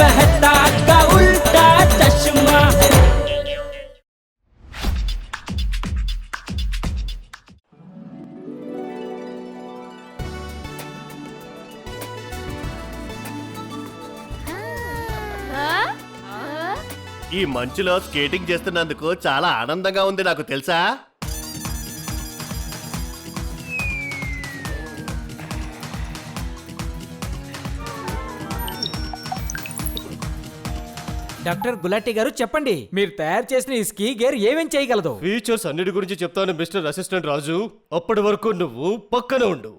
मेहता का उल्टा चश्मा ఈ మంచులో స్కేటింగ్ చేస్తున్నందుకు చాలా ఆనందంగా ఉంది నాకు తెలుసా డాక్టర్ గులాటి గారు చెప్పండి. మీరు తయారు చేసిన ఈ స్కీ గేర్ ఏమేం చేయగలదు? ఫీచర్స్ అన్నిటి గురించి చెప్తాను మిస్టర్ అసిస్టెంట్ రాజు. అప్పటి వరకు నువ్వు పక్కన ఉండు.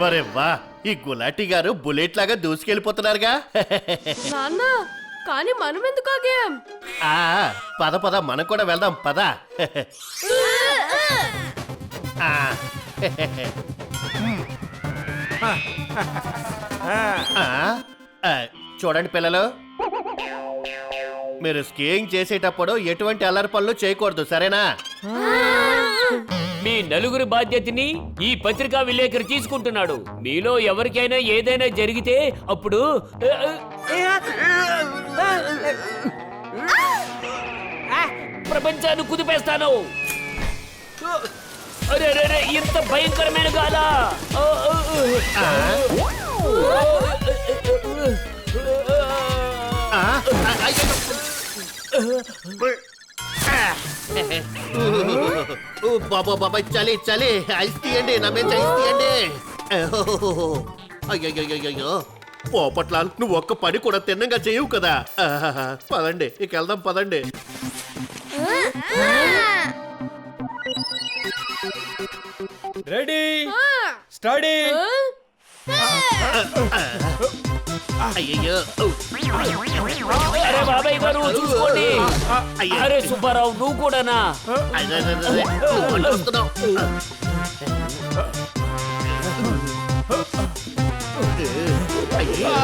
మరే వా. ఈ గులాటి గారు బుల్లెట్ లాగా దూసుకెళ్ళిపోతున్నారుగా. నాన్న కానీ మనం ఎందుకు ఆగాం ఆ పద పద మనం కూడా వెళ్దాం పద. ఆ. ఆ, ఆ, చూడండి పిల్లలు. మీరు స్కీయింగ్ చేసేటప్పుడు ఎటువంటి అల్లరి పనులు చేయకూడదు సరేనా? మీ నలుగురి బాధ్యతని ఈ పత్రికా విలేకరు తీసుకుంటున్నాడు మీలో ఎవరికైనా ఏదైనా జరిగితే అప్పుడు ప్రపంచాన్ని కుదిపేస్తాను అరే అరే, ఇంత భయంకరమైన గాలా ఆ, అయ్యో. ఓ, బాబా బాబా చలి చలి. ఐస్ తీయండి నా మీద ఐస్ తీయండి అయ్యో పోపట్లాల్ నువ్వు ఒక్క పని కూడా తిన్నంగా చేయవు కదా. పదండి ఇక వెళ్దాం పదండి. రెడీ స్టడీ అయ్యయ్యో. అరే బాబాయ్ గారు చూసుకోండి. అరే సుబ్బారావు నువ్వు కూడానా. అయ్యో.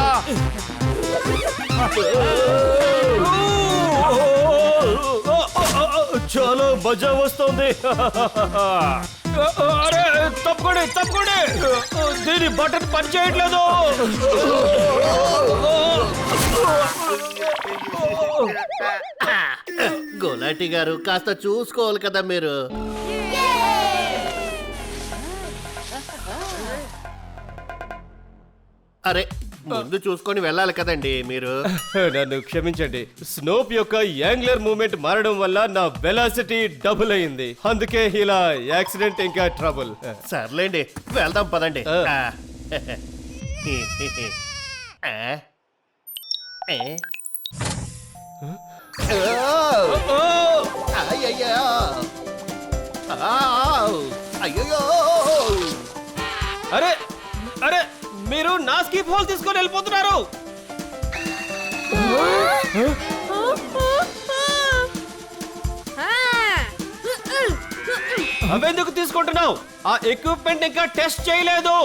చాలా మజా వస్తుంది. అరే తప్పకండి తప్పకండి. దీని బటన్ పని చేయట్లేదు. గోలాటి గారు కాస్త చూసుకోవాలి కదా మీరు. అరే ముందు చూసుకొని వెళ్ళాలి కదండి మీరు. నన్ను క్షమించండి. స్నోప్ యొక్క యాంగ్లర్ మూమెంట్ మారడం వల్ల నా వెలాసిటీ డబుల్ అయింది. అందుకే ఇలా యాక్సిడెంట్ ఇంకా ట్రబుల్ సర్లేండి వెళ్దాం పదండి! అయ్యయ్యో! అరే నా స్కీప్ హోల్ తీసుకొని వెళ్ళిపోతున్నారు. అవెందుకు తీసుకుంటున్నావు? ఆ ఎక్విప్మెంట్ ఇంకా టెస్ట్ చేయలేదు.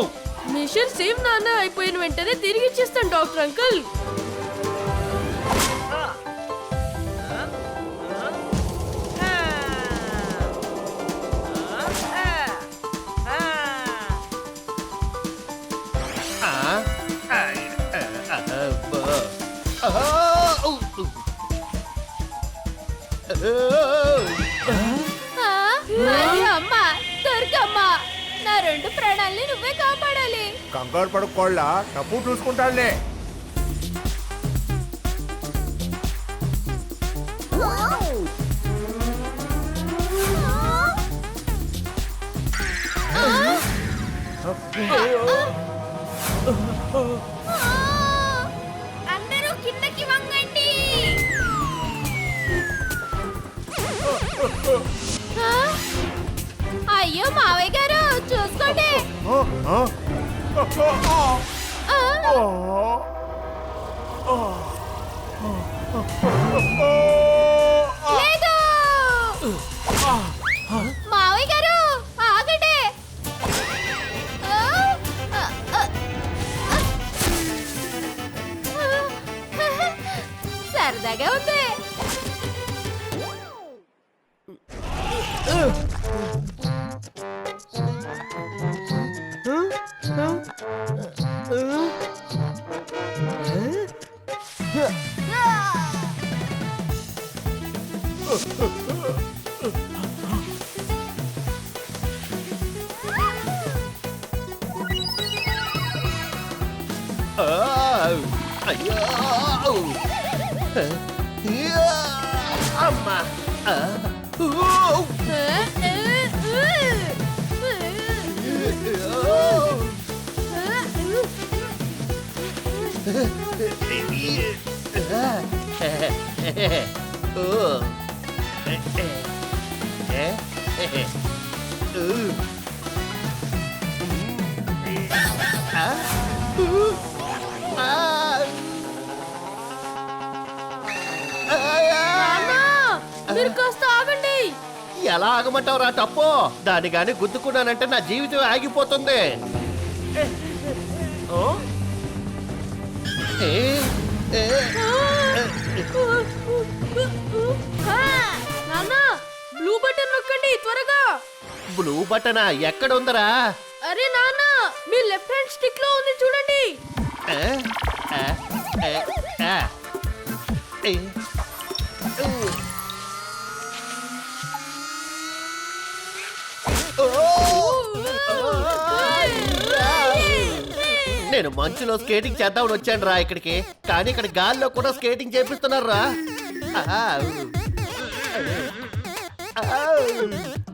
మిషన్ సేమ్ నాన్న అయిపోయిన వెంటనే తిరిగి ఇచ్చేస్తాను డాక్టర్ అంకుల్. అమ్మ దొరకమ్మా నా రెండు ప్రాణాల్ని నువ్వే కాపాడాలి. కంగారు పడుకోళ్ళ డబ్బు చూసుకుంటానులే. అందరూ లేదు మావయ్య గారు ఆగండి ఆ, ఆ, ఆ, ఆ. సరదాగా ఉంది ఆ, అయ్యో యా, అమ్మా ఆ, ఊ, ఊ. ఏ, ఏ, ఏ, ఊ. ఆ, మీరు కాస్త ఆగండి ఎలా ఆగమంటావురా తప్పు దాన్ని గాని గుద్దుకున్నానంటే నా జీవితం ఆగిపోతుంది ఓ? బ్లూ బటన్ నొక్కండి త్వరగా. బ్లూ బటనా ఎక్కడ ఉందరా? అరే నాన్న మీ లెఫ్ట్ హ్యాండ్ స్టిక్లో ఉంది చూడండి. నేను మంచులో స్కేటింగ్ చేద్దామని వచ్చాను రా ఇక్కడికి. కానీ ఇక్కడ గాల్లో కూడా స్కేటింగ్ చేపిస్తున్నారు రా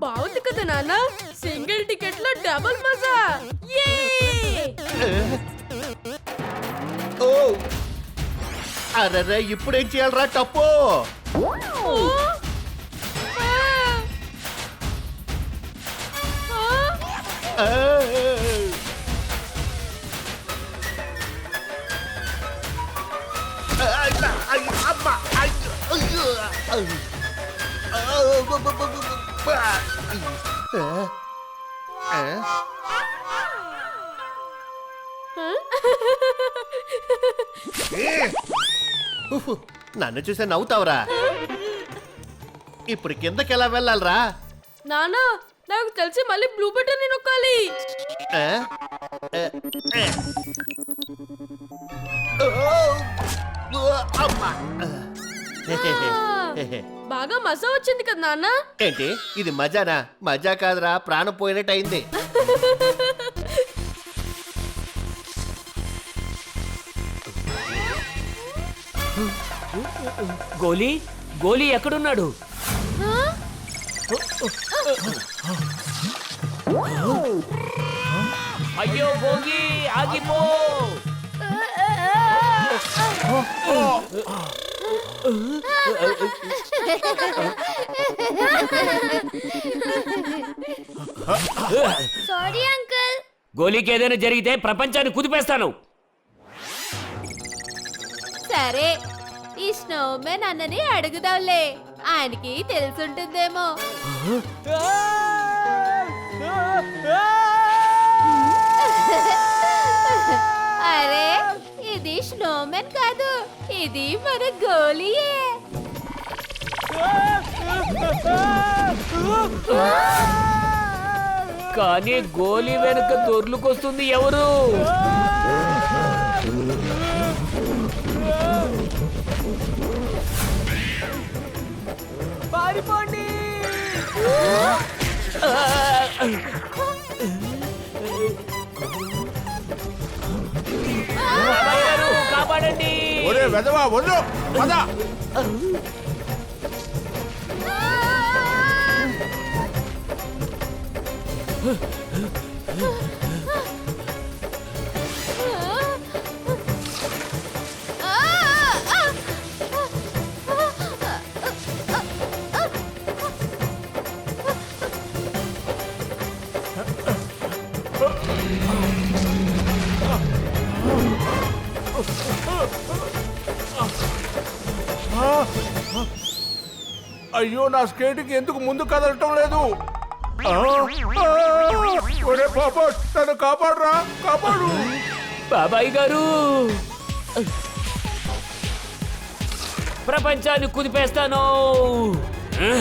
బాగుంది కదా నాన్న. సింగిల్ టికెట్లో డబుల్ మజా. అరే ఇప్పుడేం చేయాలరా టప్పు? నన్ను చూసే నవ్వుతావురా. ఇప్పుడు కిందకి ఎలా వెళ్ళాలరా? నాన్న నాకు తెలిసి మళ్ళీ బ్లూ బటన్ నొక్కాలి! అమ్మా! బాగా మజా వచ్చింది కదా నాన్న? ఏంటి? ఇది మజానా? మజా కాదురా ప్రాణం పోయినట్టు అయింది గోలీ గోలీ ఎక్కడున్నాడు? అయ్యో భోగి ఆగిపో. సారీ అంకుల్ గోలీకి ఏదైనా జరిగితే ప్రపంచాన్ని కుదిపేస్తాను. సరే ఈ స్నోమెన్ అన్నని అడుగుదాంలే. ఆయనకి తెలుసుంటుందేమో. అరే ఇది స్నోమెన్ కాదు ఇది మన గోలియే కానీ గోలీ వెనుక దొర్లుకొస్తుంది ఎవరు? పారిపోండి. కాపాడండి ఒరే వెదవా పద. అయ్యో నా స్కేటింగ్ ఎందుకు ముందు కదలటం లేదు ఆ, ఆ, ఒరే పాప నన్ను కాపాడరా కాపాడు బాబాయ్ గారు ప్రపంచాన్ని కుదిపేస్తాను ఆ?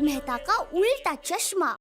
मेहता का उल्टा चश्मा।